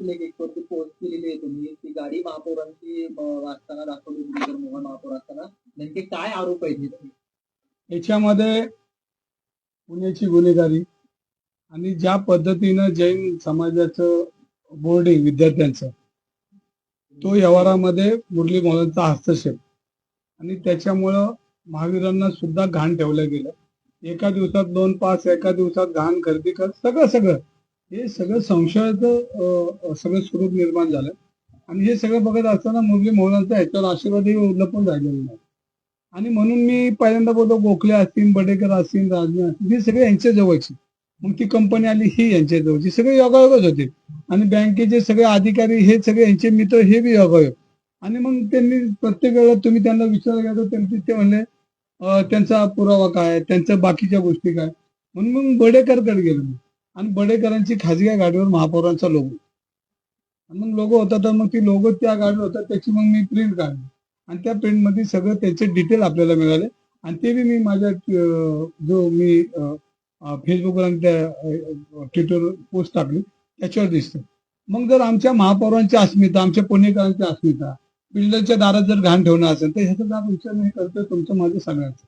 देखील एक वरती पोस्ट केलेली आहे तुम्ही. ती गाडी महापौरांची असताना दाखवली होती तर मोहन महापौर असताना. नेमके काय आरोप आहेत याच्यामध्ये पुण्याची गुन्हेगारी आणि ज्या पद्धतीनं जैन समाजाचं बोर्डिंग विद्यार्थ्यांचं तो व्यवहारामध्ये मुरली मोहनचा हस्तक्षेप. आणि त्याच्यामुळं महावीरांना सुद्धा घाण ठेवलं गेलं. एका दिवसात दोन पास एका दिवसात घाण खरेदी कर सगळं सगळं. हे सगळं संशयाचं सगळं स्वरूप निर्माण झालं. आणि हे सगळं बघत असताना मुरली मोहनांचा ह्याच्यावर आशीर्वादही लपून राहिलेला नाही. आणि म्हणून मी पहिल्यांदा बोलतो गोखले असतील बडेकर असतील राजने असतील हे सगळे यांच्या जवळचे. मग ती कंपनी आली ही यांच्या जवळची. सगळे योगायोगच होते. आणि बँकेचे सगळे अधिकारी हे सगळे यांचे मित्र हे बी योगायोग. आणि मग त्यांनी प्रत्येक वेळेला तुम्ही त्यांना विचारलं गेलं त्यांचे ते म्हणले त्यांचा पुरावा काय त्यांच्या बाकीच्या गोष्टी काय म्हणून मग बडेकरकडे गेलो मी. आणि बडेकरांची खाजगी गाडीवर महापौरांचा लोगो. आणि मग लोगो होता तर मग ती लोगो त्या गाडीवर होता त्याची मग मी प्रिंट काढली. आणि त्या प्रिंटमध्ये सगळं त्याचे डिटेल आपल्याला मिळाले. आणि ते बी मी माझ्या जो मी फेसबुकवर आणि त्या ट्विटरवर पोस्ट टाकली त्याच्यावर दिसतं. मग जर आमच्या महापौरांची अस्मिता आमच्या पुणेकरांची अस्मिता बिल्डरच्या दारात जर घाण ठेवणं असेल तर ह्याचा दाब विचार नाही करतो तुमचं माझं सगळ्यांचं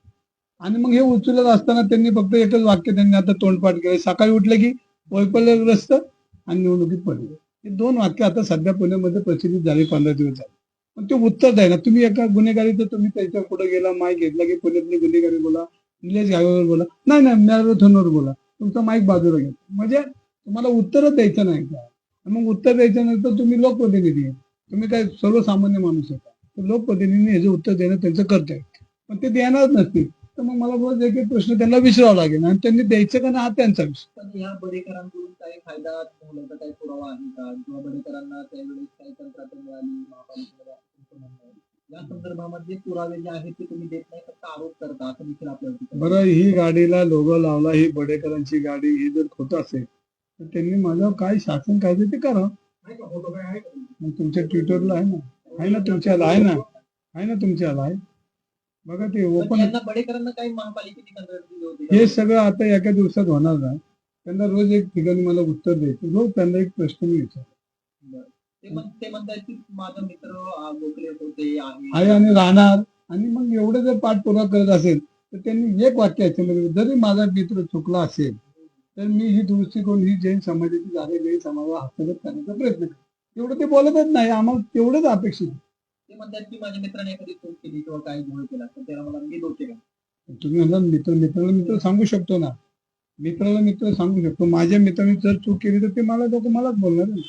आणि मग हे उचलत असताना त्यांनी फक्त एकच वाक्य त्यांनी आता तोंडपाठ केलं. सकाळी उठलं की वैफल्यग्रस्त आणि निवडणुकीत पडले. हे दोन वाक्य आता सध्या पुण्यामध्ये प्रचलित झाले पंधरा दिवस झाले. पण ते उत्तर द्याय ना तुम्ही एका गुन्हेगारीचं तुम्ही त्याच्या पुढे गेला माईक घेतला की पुण्यातली गुन्हेगारी बोला निलेश घावेवर बोला. नाही नाही मॅरेथॉनवर बोला. तुमचा माईक बाजूला घ्या. म्हणजे तुम्हाला उत्तरच द्यायचं नाही का? मग उत्तर द्यायचं नाही तर तुम्ही लोकप्रतिनिधी. आहे तुम्ही काय सर्वसामान्य माणूस आहे लोकप्रतिनिधीने लोकप्रतिनिधी हे जे उत्तर देणं त्यांचं कर्तव्य आहे. पण ते देणार नसतील. तर मग मला रोज एक एक प्रश्न त्यांना विचारावा लागेल. आणि त्यांनी द्यायचं का नाही हा त्यांचा विषय. पण या बडेकरांकडून काही फायदा झाल्याचा काही पुरावा आहे का? किंवा बडेकरांना त्यावेळेस काही कंत्राट मिळाली तुमचं म्हणणं आहे. या संदर्भामध्ये पुरावे जे आहेत ते तुम्ही देत नाही फक्त आरोप करता? असं देखील आपल्याला बरं ही गाडीला लोगो लावला ही बडेकरांची गाडी ही जर खोट असेल तर त्यांनी माझ्यावर काय शासन कायदे ते करा. आहे का? फोटो काय आहे का? मग तुमच्या ट्विटरला आहे ना? आहे ना तुमच्याला आहे ना? आहे ना तुमच्याला आहे? बघा ते ओपन बडेकरांना काही महापालिकेने कंत्राट दिली होती. का? हे सगळं आता एका दिवसात होणार नाही त्यांना रोज एक ठिकाणी मला उत्तर द्यायचं. रोज त्यांना एक प्रश्न मी विचार ते म्हण- ते म्हणतात की माझा मित्र अं, गोखले होते आहे आहे आणि राहणार. आणि मग एवढं जर पाठपुरावा करत असेल तर त्यांनी एक वाक्य याच्यामध्ये जरी माझा मित्र चुकला असेल तर मी ही दुरुस्ती करून ही जैन समाजाची जागा जैन समाजाला हस्तगत करण्याचा प्रयत्न करतो एवढं ते बोलतच नाही. आम्हाला तेवढंच अपेक्षित आहे. ते म्हणतात की माझ्या मित्राने एखादी चूक केली किंवा काही घोळ केला तर त्याला मला मी दोषी का तुम्ही म्हणला मित्र मित्राला मित्र सांगू शकतो ना. मित्राला मित्र सांगू शकतो. माझ्या मित्राने जर चूक केली तर ते मला लोक मलाच बोलणार आहे.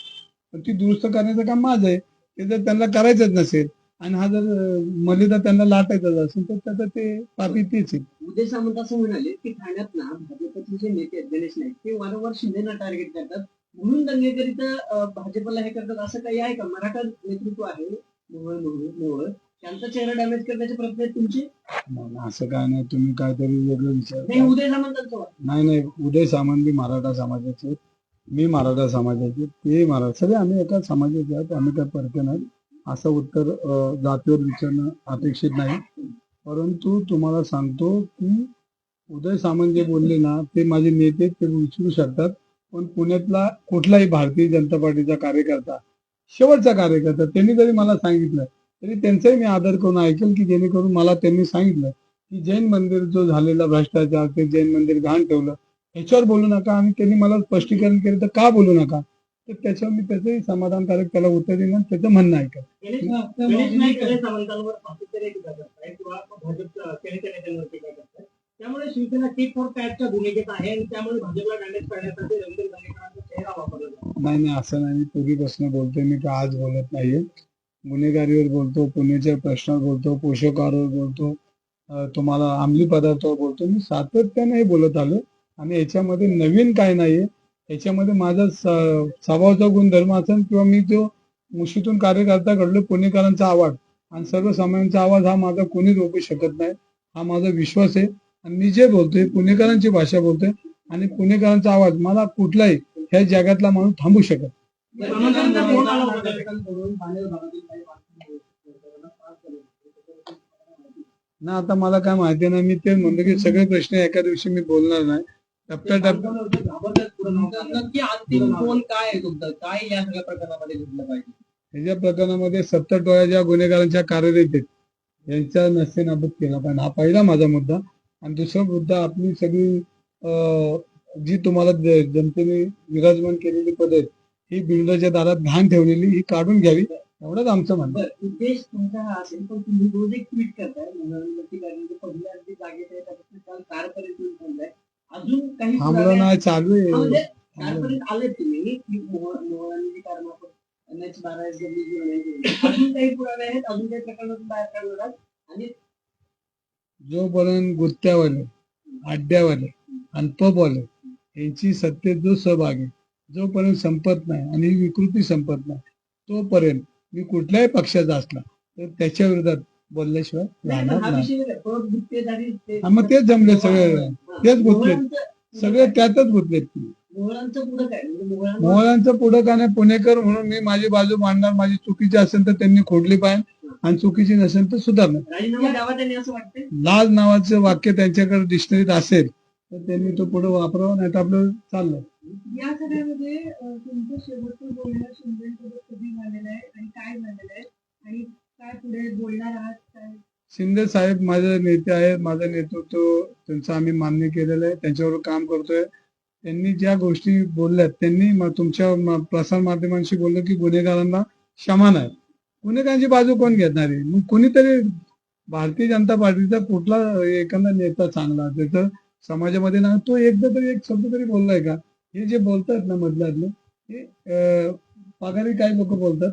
पण ती दुरुस्त करण्याचं काम माझं आहे. ते जर त्यांना करायचंच नसेल आणि हा जर मलिदा त्यांना लाटायचाच असेल तर त्याचं ते पापी तीच आहे. उदय सामंत असं म्हणाले की ठाण्यात ना भाजपचे जे नेते आहेत गणेश नाईक ते वारंवार शिंदेना टार्गेट करतात. म्हणून दंगेकरीता भाजपला हे करतात असं काही आहे का? मराठा नेतृत्व आहे. त्यांचा चेहरा डॅमेज करण्याचे प्रयत्न आहेत तुमचे? नाही, असं काय नाही तुम्ही काहीतरी वेगळं नाही विचार उदय वाटतं. नाही नाही उदय सामंत बी मराठा समाजाचे आहेत. मी मराठा समाजाचे ते मराठा. सगळे आम्ही एका समाजाचे आहोत. आम्ही काय परके नाही. असं उत्तर अं, जातीवर विचारणं अपेक्षित नाही. परंतु तुम्हाला सांगतो की उदय सामंत जे बोलले ना ते माझे नेते ते विचारू शकतात. पण पुण्यातला कुठलाही भारतीय जनता पार्टीचा कार्यकर्ता शेवटचा कार्यकर्ता. त्यांनी जरी मला सांगितलं तरी त्यांचाही मी आदर करून ऐकेल की जेणेकरून मला त्यांनी सांगितलं की जैन मंदिर जो झालेला भ्रष्टाचार ते जैन मंदिर घाण ठेवलं. ह्याच्यावर बोलू नका आणि त्यांनी मला स्पष्टीकरण केलं तर का बोलू नका? तर त्याच्यावर मी त्याचंही समाधानकारक त्याला उत्तर देईन त्याचं म्हणणं ऐकत त्यामुळे शिवसेना टी फॉर टॅगच्या भूमिकेत आहे आणि त्यामुळे भाजपला डॅमेज करण्यासाठी रवींद्र दंगेकरांचा चेहरा वापरला नाही नाही असं नाही. मी पूर्वीपासून बोलतोय. मी का आज बोलत नाहीये. गुन्हेगारीवर बोलतो पुण्याच्या प्रश्नावर बोलतो पोषकावर बोलतो. तुम्हाला अंमली पदार्थावर बोलतो. मी सातत्याने हे बोलत आलो आणि याच्यामध्ये नवीन काय नाहीये. याच्यामध्ये माझा स- स्वभावाचा गुणधर्म असेल किंवा मी जो मुशीतून कार्यकर्ता घडलो पुणेकरांचा आवाज आणि सर्वसामान्यांचा आवाज हा माझा कोणी रोखू शकत नाही. हा माझा विश्वास आहे. आणि मी जे बोलतोय पुणेकरांची भाषा बोलतोय आणि पुणेकरांचा आवाज मला कुठलाही ह्या जगातला माणूस थांबू शकत ना आता मला काय माहिती नाही मी ते म्हणतो की सगळे प्रश्न एका दिवशी मी बोलणार नाही. टप्प्या टप्प्या काय प्रकरणामध्ये पाहिजे ह्याच्या प्रकरणामध्ये सत्तर टोळ्या ज्या गुन्हेगारांच्या कार्यरत यांचा यांचा नसेनाबूत केला पाहिजे. हा पहिला माझा मुद्दा. आणि दुसरा मुद्दा आपली सगळी जी तुम्हाला जनतेने विराजमान केलेली पद आहेत ही बिल्डरच्या दारात घाण ठेवलेली ही काढून घ्यावी एवढंच आमचं म्हणणं उद्देश तुमचा हा असेल पण तुम्ही रोज एक ट्विट करताय पहिल्या अगदी जागेत आहे त्यापासून काल कारपर्यंत तुम्ही अजून काही थांबलं पुरावे- नाही चालू आहे. म्हणजे. कारपर्यंत आले तुम्ही की मोह- मोहरांनी जी कार मार्फत एन एच बारा एस डब्ल्यू अजून काही पुरावे आहेत? अजून काही प्रकरणातून बाहेर काढणार आहात? आणि जोपर्यंत गुत्त्यावाले अड्ड्यावाले आणि पबवाले यांची सत्तेत जो सहभाग आहे जोपर्यंत संपत नाही आणि ही विकृती संपत नाही तोपर्यंत मी कुठल्याही पक्षाचा असला तर त्याच्या विरोधात बोलल्याशिवाय राहणार नाही. मग तेच जमले सगळे. तेच गुंतले. मोहरांचं- सगळे त्यातच गुंतलेत मोहरांचं पुढं काय? म्हणजे पुढं का नाही पुणेकर म्हणून मी माझी बाजू मांडणार माझी चुकीची असेल तर त्यांनी खोडली पाहिजे आणि चुकीची नसेल तर सुधारणार. लाज नावाचं वाक्य त्यांच्याकडे डिक्शनरीत असेल. तर त्यांनी तो पुढे वापरावा नाही तर आपलं चाललं. या सगळ्यामध्ये तुमचं शेवटचं बोलणं शिंदेसोबत कधी झालेलं आहे आणि काय झालेलं आहे? आणि काय पुढे बोलणार आहात? काय? शिंदे साहेब माझे नेते आहेत माझं नेतृत्व त्यांचं आम्ही मान्य केलेलं आहे त्यांच्यावर काम करतोय. त्यांनी ज्या गोष्टी बोलल्यात त्यांनी तुमच्या प्रसार माध्यमांशी बोललं की गुन्हेगारांना क्षमा नाही. गुन्हेगारांची बाजू कोण घेणार आहे? मग कुणीतरी भारतीय जनता पार्टीचा कुठला एखादा नेता चांगला त्याचं समाजामध्ये ना तो एकदा तरी एक शब्द तरी बोललाय का? हे जे बोलतात ना मधल्यातलं हे पगारी काही लोक बोलतात?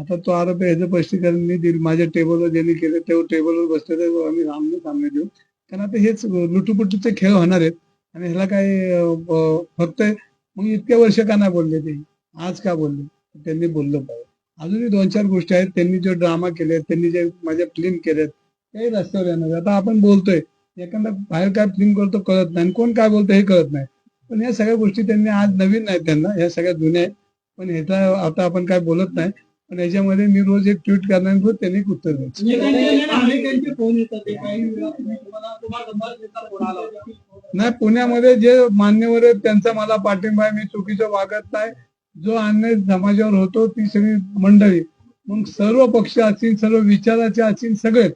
आता तो आरोप याचं स्पष्टीकरण मी दिल माझ्या टेबलवर ज्यांनी केलं तेव्हा टेबलवर बसले तर आम्ही आमने सामने देऊ. कारण आता हेच लुटूपुटूचे खेळ होणार आहेत. आणि ह्याला काय फक्त मग इतक्या वर्ष का नाही बोलले ते? आज का बोलले? त्यांनी बोललं पाहिजे. अजूनही दोन चार गोष्टी आहेत. त्यांनी जो ड्रामा केले त्यांनी जे माझ्या फिल्म केल्यात काही रस्त्यावर येणार आता आपण बोलतोय. एखादा बाहेर काय फिल्म करतो कळत नाही. आणि कोण काय बोलतो हे कळत नाही. पण या सगळ्या गोष्टी त्यांनी आज नवीन नाहीत त्यांना. ह्या सगळ्या जुन्या आहेत. पण ह्याचा आता आपण काय बोलत नाही. पण याच्यामध्ये मी रोज एक ट्विट करणार रोज त्यांनी उत्तर द्यायचं. ते. नाही पुण्यामध्ये जे मान्यवर आहेत त्यांचा मला पाठिंबा आहे. मी चुकीचं वागत नाही. जो अन्याय समाजावर होतो ती सगळी मंडळी. मग सर्व पक्ष असतील सर्व विचाराचे असतील सगळे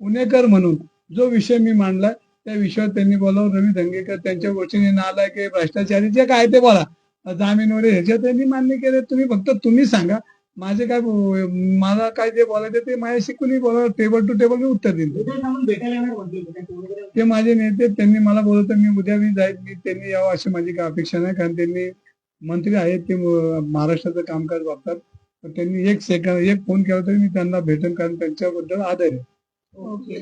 पुणेकर म्हणून जो विषय मी मांडलाय त्या विषयावर त्यांनी बोलावं. रवी धंगेकर त्यांच्या गोष्टीने नालाय की भ्रष्टाचारी जे काय ते बोला. जामीनवर ह्याच्यात त्यांनी मान्य केले. तुम्ही फक्त तुम्ही सांगा. माझे काय मला काय जे बोलायचं ते माझ्याशी कुणी बोला टेबल टू टेबल मी उत्तर देईन. ते माझे नेते त्यांनी मला बोलवतं मी उद्या मी जाईल. मी त्यांनी यावं अशी माझी अपेक्षा नाही कारण त्यांनी मंत्री आहेत ते महाराष्ट्राचं कामकाज बघतात. पण त्यांनी एक सेकंड एक फोन केला तरी मी त्यांना भेटेन कारण त्यांच्याबद्दल आदर आहे.